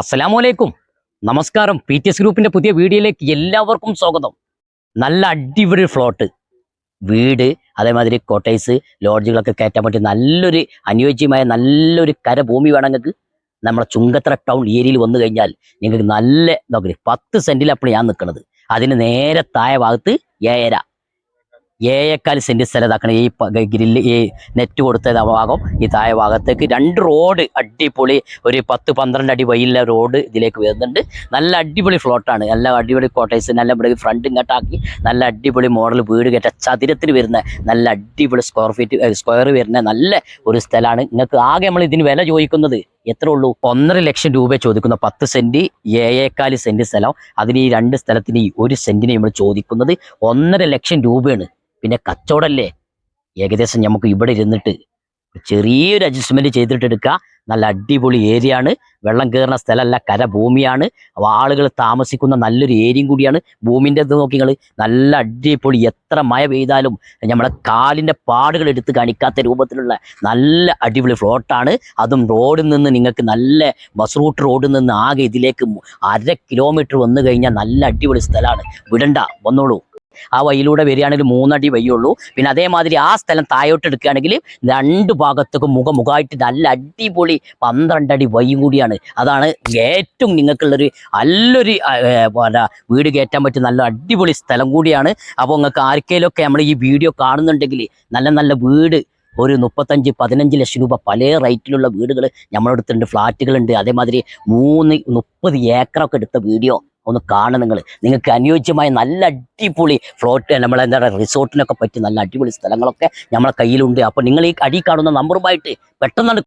അസ്സലാമലൈക്കും നമസ്കാരം. P T S ഗ്രൂപ്പിന്റെ പുതിയ വീഡിയോയിലേക്ക് എല്ലാവർക്കും സ്വാഗതം. നല്ല അടിപൊളി ഫ്ലോട്ട് വീട് അതേമാതിരി കോട്ടേഴ്സ് ലോഡ്ജുകളൊക്കെ കയറ്റാൻ പറ്റിയ നല്ലൊരു അനുയോജ്യമായ നല്ലൊരു കരഭൂമി വേണമെങ്കിൽ നമ്മുടെ ചുങ്കത്തറ ടൗൺ ഏരിയയിൽ വന്നു കഴിഞ്ഞാൽ നിങ്ങൾക്ക് നല്ല നോക്കി പത്ത് സെന്റിൽ ഞാൻ നിൽക്കുന്നത്. അതിന് നേരെ താഴെ ഭാഗത്ത് ഏഴര. ഏഴേക്കാൽ സെന്റ് സ്ഥലം ഇതാക്കണം ഈ ഗ്രില്ല് ഈ നെറ്റ് കൊടുത്ത ഭാഗം. ഈ താഴെ ഭാഗത്തേക്ക് രണ്ട് റോഡ് അടിപൊളി ഒരു പത്ത് പന്ത്രണ്ട് അടി വൈയിലെ റോഡ് ഇതിലേക്ക് വരുന്നുണ്ട്. നല്ല അടിപൊളി ഫ്ലോട്ടാണ് നല്ല അടിപൊളി കോട്ടേഴ്സ് നല്ല ഇവിടെ ഫ്രണ്ടും ഇങ്ങോട്ടാക്കി നല്ല അടിപൊളി മോഡൽ വീട് കേട്ട ചതുരത്തിൽ വരുന്ന നല്ല അടിപൊളി സ്ക്വയർ ഫീറ്റ് സ്ക്വയർ വരുന്ന നല്ല ഒരു സ്ഥലമാണ്. നിങ്ങൾക്ക് ആകെ നമ്മൾ ഇതിന് വില ചോദിക്കുന്നത് എത്ര ഉള്ളൂ? ഒന്നര ലക്ഷം രൂപ ചോദിക്കുന്ന പത്ത് സെന്റ് ഏഴേക്കാൽ സെന്റ് സ്ഥലം. അതിന് ഈ രണ്ട് സ്ഥലത്തിന് ഒരു സെന്റിന് നമ്മൾ ചോദിക്കുന്നത് ഒന്നര ലക്ഷം രൂപയാണ്. പിന്നെ കച്ചവടല്ലേ? ഏകദേശം നമുക്ക് ഇവിടെ ഇരുന്നിട്ട് ചെറിയൊരു അഡ്ജസ്റ്റ്മെന്റ് ചെയ്തിട്ട് എടുക്കുക നല്ല അടിപൊളി ഏരിയ ആണ് വെള്ളം കയറുന്ന സ്ഥലമല്ല കരഭൂമിയാണ്. ആളുകൾ താമസിക്കുന്ന നല്ലൊരു ഏരിയയും കൂടിയാണ്. ഭൂമിന്റെ ഇത് നോക്കി നിങ്ങൾ നല്ല അടിപൊളി എത്ര മഴ പെയ്താലും നമ്മളെ കാലിന്റെ പാടുകൾ എടുത്ത് കാണിക്കാത്ത രൂപത്തിലുള്ള നല്ല അടിപൊളി ഫ്ലോട്ടാണ്. അതും റോഡിൽ നിന്ന് നിങ്ങൾക്ക് നല്ല ബസ് റൂട്ട് റോഡിൽ നിന്ന് ആകെ ഇതിലേക്ക് അര കിലോമീറ്റർ വന്നു കഴിഞ്ഞാൽ നല്ല അടിപൊളി സ്ഥലമാണ്. വിടണ്ട വന്നോളൂ. ആ വഴിയിലൂടെ വരികയാണെങ്കിൽ മൂന്നടി വഴിയുള്ളൂ. പിന്നെ അതേമാതിരി ആ സ്ഥലം താഴോട്ട് എടുക്കുകയാണെങ്കിൽ രണ്ട് ഭാഗത്തേക്കും മുഖമുഖമായിട്ട് നല്ല അടിപൊളി പന്ത്രണ്ടടി വഴിയും കൂടിയാണ്. അതാണ് ഏറ്റവും നിങ്ങൾക്കുള്ളൊരു നല്ലൊരു വീട് കയറ്റാൻ പറ്റിയ നല്ല അടിപൊളി സ്ഥലം കൂടിയാണ്. അപ്പോൾ നിങ്ങൾക്ക് ആർക്കെങ്കിലുമൊക്കെ നമ്മൾ ഈ വീഡിയോ കാണുന്നുണ്ടെങ്കിൽ നല്ല നല്ല വീട് ഒരു മുപ്പത്തഞ്ച് പതിനഞ്ച് ലക്ഷം രൂപ പല റേറ്റിലുള്ള വീടുകൾ നമ്മളെടുത്തുണ്ട് ഫ്ലാറ്റുകളുണ്ട്. അതേമാതിരി മൂന്ന് മുപ്പത് ഏക്കറൊക്കെ എടുത്ത വീഡിയോ ഒന്ന് കാണുക നിങ്ങൾ നിങ്ങൾക്ക് അനുയോജ്യമായ നല്ല അടിപൊളി ഫ്ലോട്ട് നമ്മളെ എന്താ പറയുക റിസോർട്ടിനൊക്കെ പറ്റിയ നല്ല അടിപൊളി സ്ഥലങ്ങളൊക്കെ നമ്മളെ കയ്യിലുണ്ട്. അപ്പോൾ നിങ്ങൾ ഈ അടി കാണുന്ന നമ്പറുമായിട്ട് പെട്ടെന്നാണ്